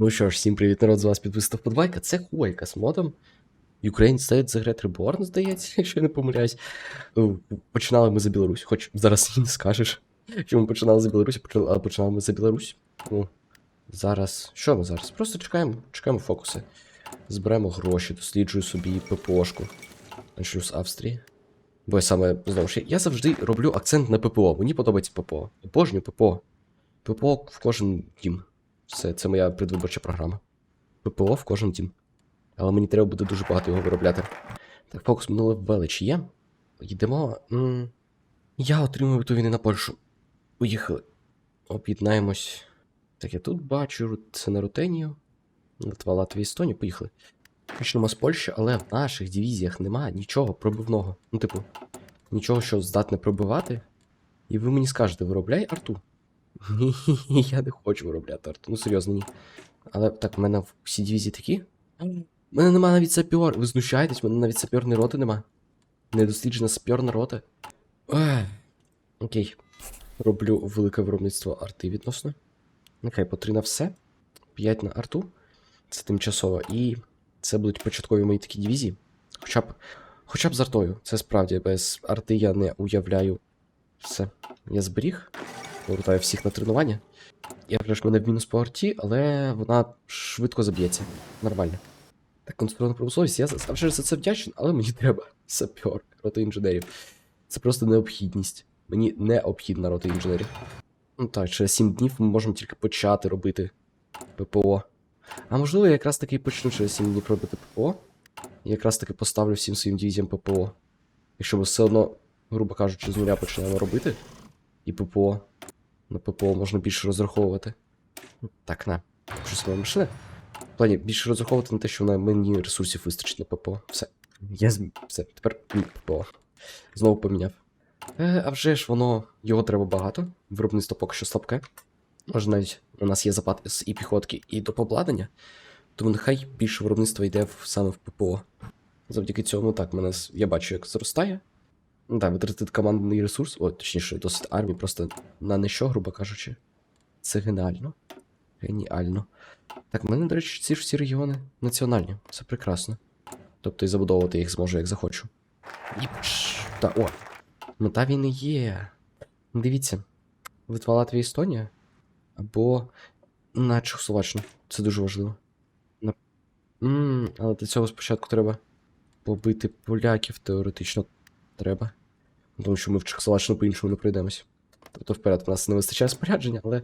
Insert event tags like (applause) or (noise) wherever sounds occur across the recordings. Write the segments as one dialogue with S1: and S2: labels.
S1: Ну що ж, всім привіт, народ, з вас підписав подвайка. Це Хуайка з модом. Ukraine State The Great Reborn, здається, (laughs) якщо я не помиляюсь. Ну, Починали ми за Білорусь, хоч зараз не скажеш, що ми починали за Білорусь, але починали ми за Білорусь. Ну, зараз. Що ми зараз? Просто чекаємо, чекаємо фокуси. Зберемо гроші, досліджую собі ППОшку. Почну з Австрії. Бо я саме, знову ж, я завжди роблю акцент на ППО. Мені подобається ППО. Обожнюю ППО. ППО в кожен дім. Все, це моя предвиборча програма. ППО в кожен дім. Але мені треба буде дуже багато його виробляти. Так, фокус минуле велич є. Йдемо. Я отримую ту війни на Польщу. Поїхали. Об'єднаємось. Так, я тут бачу, це на Рутенію. Литва, Латвія, Естонія, поїхали. Почнемо з Польщі, але в наших дивізіях немає нічого пробивного. Ну, типу, нічого, що здатне пробивати. І ви мені скажете, виробляй арту. Ні, я не хочу виробляти арту. Ну серйозно, ні. Але так, в мене всі дивізії такі. У мене нема навіть сапьор. Ви знущаєтесь, в мене навіть сапьорної роти нема. Недосліджена сапьорна рота. Ех. Окей. Роблю велике виробництво арти відносно. Нехай по 3 на все. 5 на арту. Це тимчасово. І це будуть початкові мої такі дивізії. Хоча б. Хоча б з артою. Це справді без арти я не уявляю. Все. Я зберіг. Повертаю всіх на тренування. Я вже ж мене в мінус по арті, але вона швидко заб'ється. Нормально. Так, конструктивна промисловість, я завжди за це вдячний, але мені (laughs) треба сапер, рота інженерів. Це просто необхідність. Мені необхідна рота інженерів. Ну так, через 7 днів ми можемо тільки почати робити ППО. А можливо, я якраз таки почну через 7 днів робити ППО. І якраз таки поставлю всім своїм дивізіям ППО. Якщо ми все одно, грубо кажучи, з нуля починаємо робити. І ППО. На ППО можна більше розраховувати. Так, на. Що своя машина? В плані більше розраховувати на те, що на мені ресурсів вистачить на ППО. Все. Я з... Все, тепер ППО. Знову поміняв. Е, а вже ж воно. Його треба багато. Виробництво поки що слабке. Може навіть у нас є запас з і піхотки, і до обладнання. Тому нехай більше виробництва йде в, саме в ППО. Завдяки цьому, так, мене я бачу, як зростає. Ну так, витратити командний ресурс, о, точніше, досить армії, просто на не що, грубо кажучи. Це геніально. Геніально. Так, в мене, до речі, ці ж всі регіони національні. Це прекрасно. Тобто і забудовувати їх зможу, як захочу. Іпш. Та о. Мета війни є. Дивіться. Литва, Латвія, Естонія. Або на Чехословаччину. Це дуже важливо. На... М, але для цього спочатку треба побити поляків теоретично треба. Тому що ми в Чехословаччину по-іншому не пройдемось. Тобто вперед в нас не вистачає спорядження, але.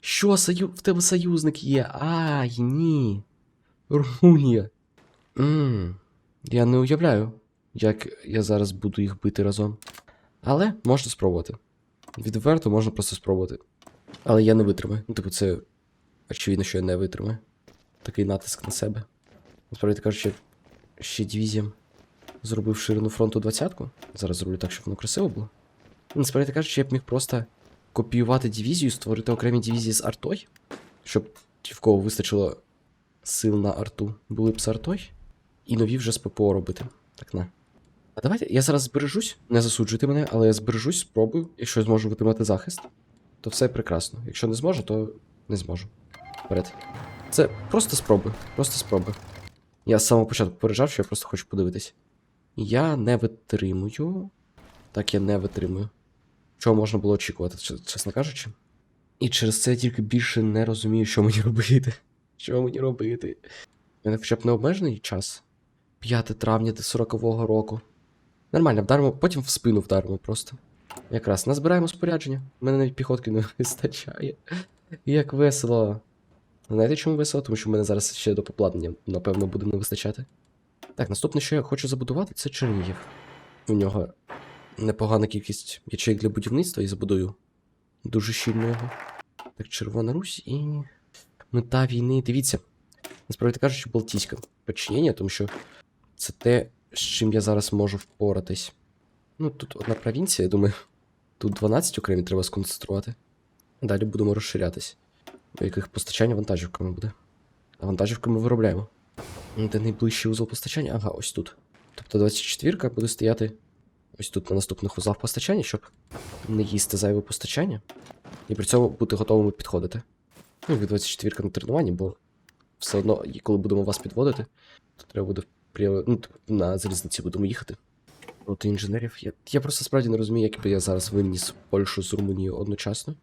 S1: Що, сою... в тебе союзник є? Ай, ні. Румунія. Ммм. Я не уявляю, як я зараз буду їх бити разом. Але можна спробувати. Відверто можна просто спробувати. Але я не витримаю. Ну, типу, це очевидно, що я не витримаю. Такий натиск на себе. Насправді кажучи, ще дивізіям зробив ширину фронту двадцятку. Зараз зроблю так, щоб воно красиво було. Насправді кажучи, я б міг просто копіювати дивізію, створити окремі дивізії з артою, щоб в кого вистачило сил на арту, були б з артою, і нові вже з ППО робити. Так на. А давайте я зараз збережусь, не засуджуйте мене, але я збережусь, спробую. Якщо я зможу витримати захист, то все прекрасно. Якщо не зможу, то не зможу. Вперед. Це просто спроби. Просто спроби. Я з самого початку попереджав, що я просто хочу подивитись. Я не витримую. Так, я не витримую. Чого можна було очікувати, чесно кажучи. І через це я тільки більше не розумію, що мені робити. (laughs) Що мені робити? У мене хоча б необмежений час. 5 травня до 40-го року. Нормально, вдаримо, потім в спину вдаримо просто. Якраз назбираємо спорядження. У мене навіть піхотки не (laughs) вистачає. Як весело. Знаєте, чому весело? Тому що в мене зараз ще до попладнення, напевно, буде не вистачати. Так, наступне, що я хочу забудувати, це Чернігів. У нього непогана кількість ячеїк для будівництва і забудую дуже щільно його. Так, Червона Русь і. Мета війни. Дивіться. Насправді кажучи, Балтійське підчинення, тому що це те, з чим я зараз можу впоратись. Ну, тут одна провінція, я думаю, тут 12 окремі треба сконцентрувати. Далі будемо розширятись. Яких постачання вантажівками буде. А вантажівки ми виробляємо. Де найближчий узол постачання? Ага, ось тут. Тобто 24 буде стояти ось тут на наступних узлах постачання, щоб не їсти зайве постачання. І при цьому бути готовими підходити. Ну, від 24 на тренуванні, бо все одно, коли будемо вас підводити, то треба буде ну, типу, на залізниці будемо їхати. Проти інженерів. Я, я просто справді не розумію, як би я зараз виніс Польщу з Румунією одночасно.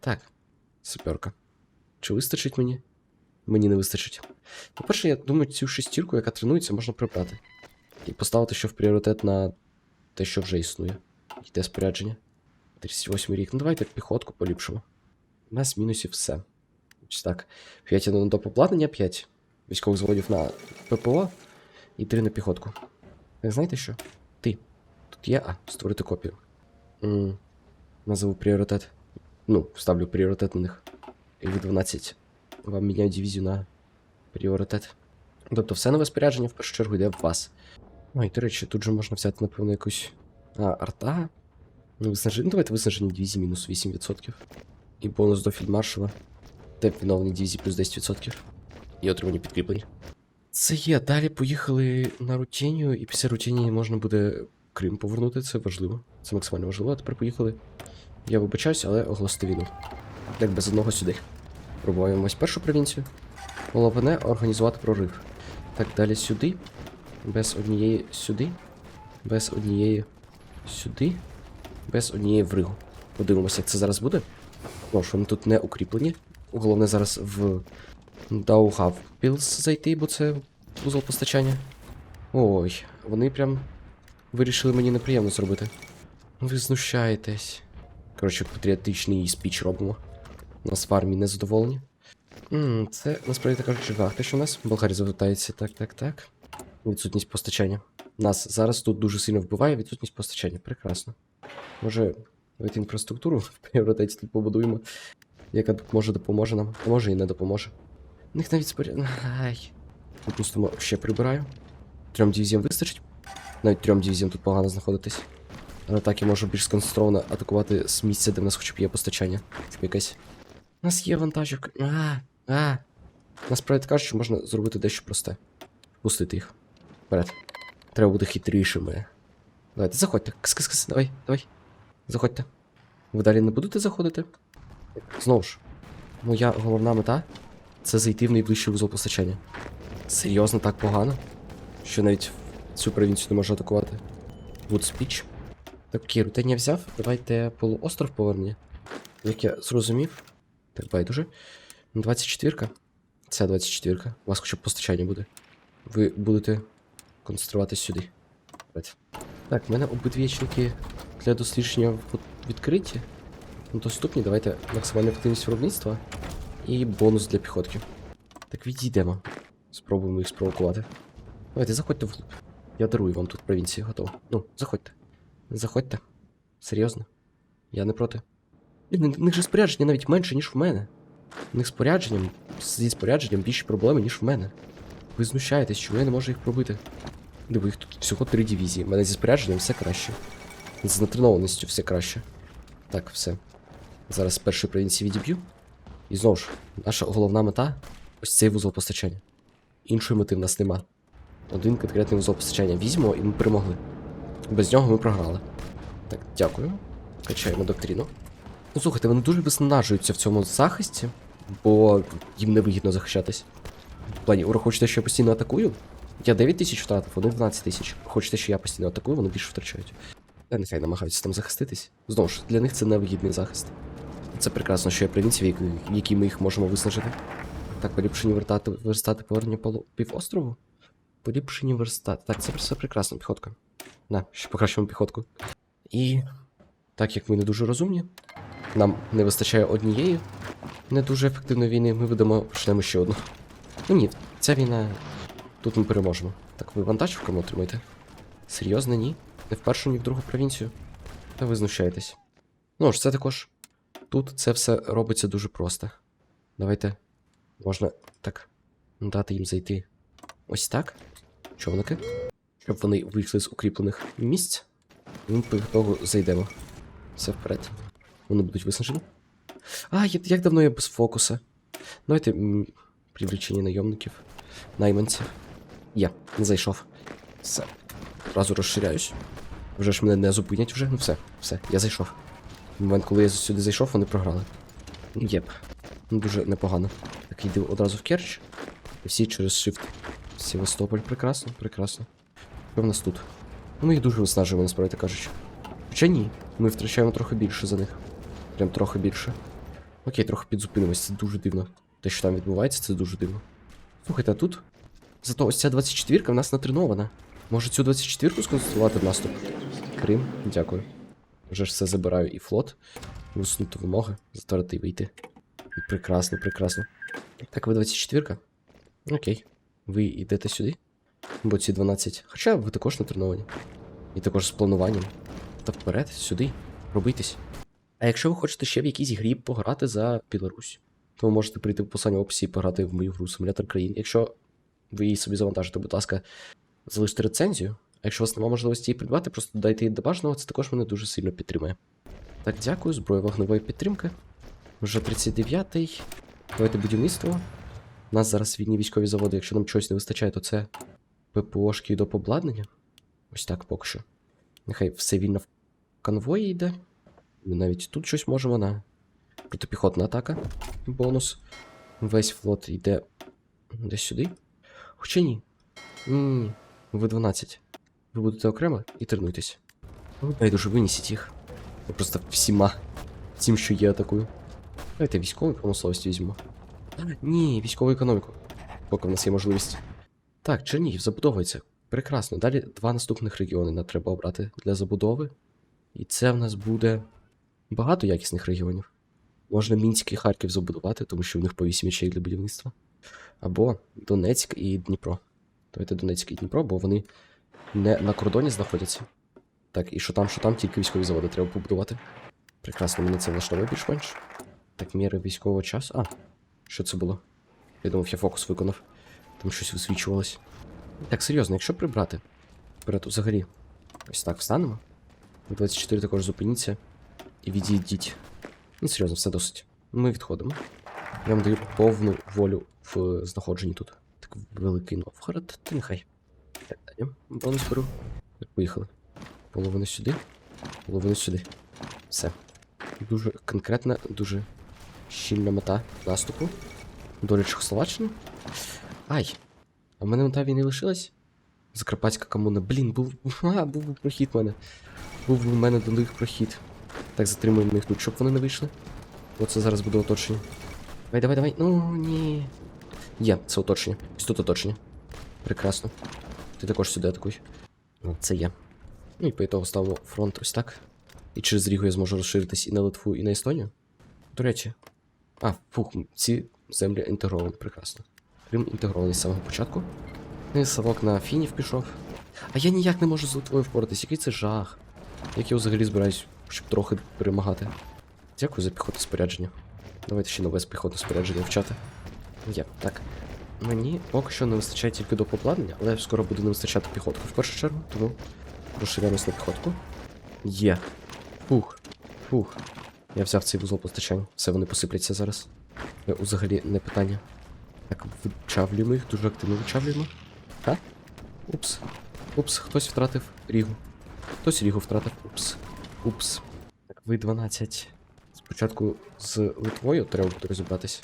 S1: Так, саперка. Чи вистачить мені? Мені не вистачить. По-перше, я думаю, цю шестірку, яка тренується, можна прибрати. І поставити ще в пріоритет на те, що вже існує. Йде спорядження. 38 рік. Ну давайте піхотку поліпшимо. У нас мінусів все. Ось так. 5 на допоплатнення, 5 військових заводів на ППО і 3 на піхотку. Так знаєте що? Ти. Тут є. А, створити копію. м Назову пріоритет. Ну, ставлю пріоритет на них. І ви 12 вам міняють дивізію на пріоритет. Тобто все нове спорядження в першу чергу йде в вас. Ой, до речі, тут же можна взяти, напевно, якусь. А, арта. Ну, виснаження. Ну, давайте виснаження дивізії мінус 8%. І бонус до фільдмаршала. Темп відновлення дивізії плюс 10%. І отримання підкріплень. Це є. Далі поїхали на рутінію, і після рутінії можна буде Крим повернути. Це важливо. Це максимально важливо. А тепер поїхали. Я вибачаюсь, але оголосити війну. Як без одного сюди. Пробуємось першу провінцію. Головне організувати прорив. Так, далі сюди. Без однієї сюди. Без однієї сюди. Без однієї в Ригу. Подивимося, як це зараз буде. Ну, що вони тут не укріплені. Головне зараз в Даугавпілс зайти, бо це вузол постачання. Ой, вони прям вирішили мені неприємно зробити. Ви знущаєтесь. Коротше, патріотичний спіч робимо. У нас в армії незадоволені. Ммм, це насправді так кажучи, жах, те, що у нас Болгарія завертається. Так, так, так. Відсутність постачання. Нас зараз тут дуже сильно вбиває відсутність постачання. Прекрасно. Може, давайте інфраструктуру в пріоритеті тут побудуємо, яка може допоможе нам, а може і не допоможе. У них навіть споря... Ай. Допустимо, ще прибираю. Трьом дивізіям вистачить. Навіть трьом дивізіям тут погано знаходитись. Але так я можу більш сконцентровано атакувати з місця, де в нас хоча б є постачання. Щоб якесь. У нас є вантажівка. А, а. Насправді що можна зробити дещо просте. Пустити їх. Вперед. Треба бути хитрішими. Давайте, заходьте. Кс-кс-кс, давай, давай. Заходьте. Ви далі не будете заходити? Знову ж, моя головна мета це зайти в найближчий вузол постачання. Серйозно так погано, що навіть цю провінцію не можу атакувати. Вудспіч. Так, окей, рутення взяв. Давайте полуостров повернення. Як я зрозумів. Так, байдуже. 24-ка. Ця 24-ка. У вас хоча б постачання буде. Ви будете концентруватись сюди. Так, в мене обидвічники для дослідження в- відкриті. Доступні. Давайте максимальна ефективність виробництва і бонус для піхотки. Так, відійдемо. Спробуємо їх спровокувати. Давайте, заходьте вглуб. Я дарую вам тут провінції, готово. Ну, заходьте. Заходьте. Серйозно. Я не проти. Блін, в них же спорядження навіть менше, ніж в мене. У них спорядженням, зі спорядженням більші проблеми, ніж в мене. Ви знущаєтесь, чому я не можу їх пробити? Диви, їх тут всього три дивізії. У мене зі спорядженням все краще. З натренованістю все краще. Так, все. Зараз першої провінції відіб'ю. І знову ж, наша головна мета ось цей вузол постачання. Іншої мети в нас нема. Один конкретний вузол постачання візьмемо і ми перемогли. Без нього ми програли. Так, дякую. Качаємо доктрину. Ну слухайте, вони дуже виснажуються в цьому захисті, бо їм невигідно захищатись. В плані, враховуйте, що я постійно атакую. Я 9 тисяч втратив, вони 12 тисяч. Хочете, що я постійно атакую, вони більше втрачають. Та нехай намагаються там захиститись. Знову ж, для них це невигідний захист. Це прекрасно, що є провінції, в які- в які ми їх можемо виснажити. Так, поліпшені вертати, верстати повернення полу півострову. Поліпшені верстати. Так, це все прекрасно, піхотка. На, ще покращимо піхотку. І так як ми не дуже розумні, нам не вистачає однієї не дуже ефективної війни, ми ведемо почнемо ще одну. Ну ні, ця війна. Тут ми переможемо. Так, ви вантажівками отримаєте? Серйозно, ні? Не в першу, ні в другу провінцію? Та ви знущаєтесь. Ну ж, це також. Тут це все робиться дуже просто. Давайте. Можна так дати їм зайти ось так. Човники. Щоб вони вийшли з укріплених місць. І ми по того зайдемо. Все вперед. Вони будуть виснажені. А, як давно я без фокуса. Давайте привлечення найомників, найманців. Я не зайшов. Все. Одразу розширяюсь. Вже ж мене не зупинять вже. Ну все, все, я зайшов. В момент, коли я сюди зайшов, вони програли. Єп. Ну, Дуже непогано. Так, йди одразу в Керч. І всі через Shift. Севастополь. Прекрасно, прекрасно. Що в нас тут? Ну, їх дуже виснажуємо, насправді кажучи. Хоча ні, ми втрачаємо трохи більше за них. Прям трохи більше. Окей, трохи підзупинимось, це дуже дивно. Те, що там відбувається, це дуже дивно. Слухайте, а тут. Зато ось ця 24-ка в нас натренована. Може цю 24-ку сконцентрувати в наступ? Крим, дякую. Вже ж все забираю і флот. Висунути вимоги, затвердити і вийти. Прекрасно, прекрасно. Так, ви 24-ка? Окей. Ви йдете сюди? Бо ці 12. Хоча ви також натреновані. І також з плануванням. Та вперед, сюди. Робитесь. А якщо ви хочете ще в якійсь грі пограти за Білорусь, то ви можете прийти в посилання в описі і пограти в мою гру Симулятор країн. Якщо ви її собі завантажите, будь ласка, залиште рецензію. А якщо у вас немає можливості її придбати, просто додайте її до бажаного, це також мене дуже сильно підтримує. Так, дякую, зброя вогневої підтримки. Вже 39-й. Давайте будівництво. У нас зараз вільні військові заводи. Якщо нам чогось не вистачає, то це ППОшки і допобладнання. Ось так поки що. Нехай все вільно в конвої йде. Ми навіть тут щось можемо на протипіхотна атака. Бонус. Весь флот йде десь сюди. Хоча ні. Ні, ви 12. Ви будете окремо і тренуйтесь. Ну, Найдуже винесіть їх. Я просто всіма. Всім, що є, атакую. Давайте військову промисловість візьмемо. Ні, військову економіку. Поки в нас є можливість. Так, Чернігів забудовується. Прекрасно. Далі два наступних регіони нам треба обрати для забудови. І це в нас буде багато якісних регіонів. Можна Мінськ і Харків забудувати, тому що в них по 8 ячей для будівництва. Або Донецьк і Дніпро. Давайте Донецьк і Дніпро, бо вони не на кордоні знаходяться. Так, і що там, що там, тільки військові заводи треба побудувати. Прекрасно, мене це влаштовує більш-менш. Так, міри військового часу. А, що це було? Я думав, я фокус виконав. Там щось висвічувалось. Так, серйозно, якщо прибрати. Вперед, взагалі. Ось так встанемо. 24 також зупиніться. І відійдіть. Ну, серйозно, все досить. Ми відходимо. Я вам даю повну волю в знаходженні тут. Так, великий Новгород, та нехай. Так. Бонус беру. Так, поїхали. Половину сюди, половину сюди. Все. Дуже конкретна, дуже щільна мета наступу. Доля Чехословаччини. Ай! А в мене мета війни лишилась? Закарпатська комуна. Блін, був. (laughs) А, був би прохід в мене. Був в мене до них прохід. Так, затримуємо їх тут, щоб вони не вийшли. Оце зараз буде оточення. Давай, давай, давай. Ну ні. Є, це оточення. Ось тут оточення. Прекрасно. Ти також сюди атакуй. Ну, Це є. Ну і по ітогу ставимо фронт ось так. І через Рігу я зможу розширитись і на Литву, і на Естонію. До речі. А, фух, ці землі інтегровані, прекрасно. Крим інтегрований з самого початку. Ну і Савок на фінів пішов. А я ніяк не можу з Литвою впоратись, який це жах. Як я взагалі збираюсь, щоб трохи перемагати. Дякую за піхотне спорядження. Давайте ще нове піхотне спорядження вчати. Є, так. Мені поки що не вистачає тільки до попладнення, але скоро буде не вистачати піхотку в першу чергу, тому розширяємось на піхотку. Є. Фух. Фух. Я взяв цей вузол постачання. Все, вони посипляться зараз. Е, Взагалі не питання. Так, вичавлюємо їх, дуже активно вичавлюємо. А? Упс. Упс, хтось втратив Рігу. Хтось Рігу втратив. Упс. Упс. Так, ви 12. Спочатку з Литвою треба буде розібратись.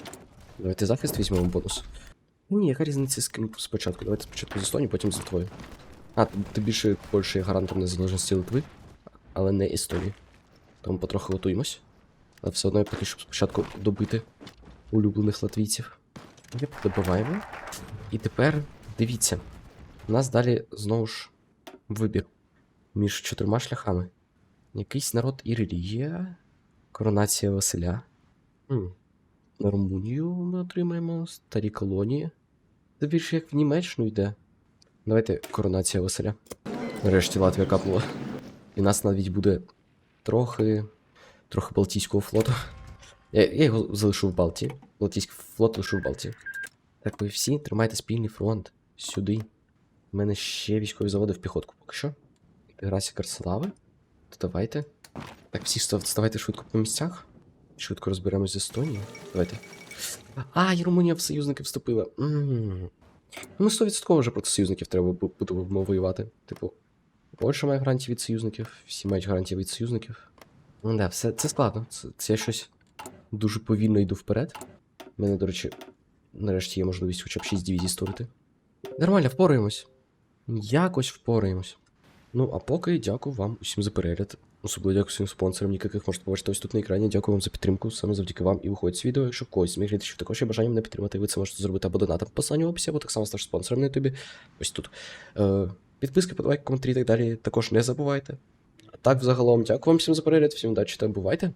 S1: Давайте захист візьмемо бонус. Ну ні, яка різниця з ким спочатку? Давайте спочатку з Естонії, потім з Литвою. А, ти більше Польща є гарантом незалежності Литви, але не Естонії. Тому потрохи готуємось. Але все одно я поки щоб спочатку добити улюблених латвійців. Єп, добиваємо. І тепер дивіться. У нас далі знову ж вибір між чотирма шляхами. Якийсь народ і релігія. Коронація Василя. М. На Румунію ми отримаємо старі колонії. Це більше як в Німеччину йде. Давайте коронація Василя. Нарешті Латвія капнула. І нас навіть буде трохи. трохи Балтійського флоту. Я, я його залишу в Балтії. Балтійський флот лишу в Балтії. Так, ви всі тримайте спільний фронт сюди. У мене ще військові заводи в піхотку поки що. Інтеграція Карслави. То давайте. Так, всі став- ставайте швидко по місцях. Швидко розберемось з Естонією. Давайте. А, і Румунія в союзники вступила. м Ну, 100% вже проти союзників треба бу- будемо воювати. Типу, Польща має гарантії від союзників, всі мають гарантії від союзників. Ну да, все це складно. Це, це я щось дуже повільно йду вперед. У мене, до речі, нарешті є можливість хоча б 6 дивізій створити. Нормально, впораємось. Якось впораємось. Ну, а поки дякую вам усім за перегляд. Особливо дякую своїм спонсорам, яких можете побачити ось тут на екрані. Дякую вам за підтримку. Саме завдяки вам і виходить з відео. Якщо когось з моїх глядачів також є бажання мене підтримати, ви це можете зробити або донатом в посиланню в описі, або так само стати спонсором на ютубі. Ось тут. Е, підписки, подавайте, коментарі і так далі. Також не забувайте. А так, взагалом, дякую вам всім за перегляд, всім удачі та бувайте.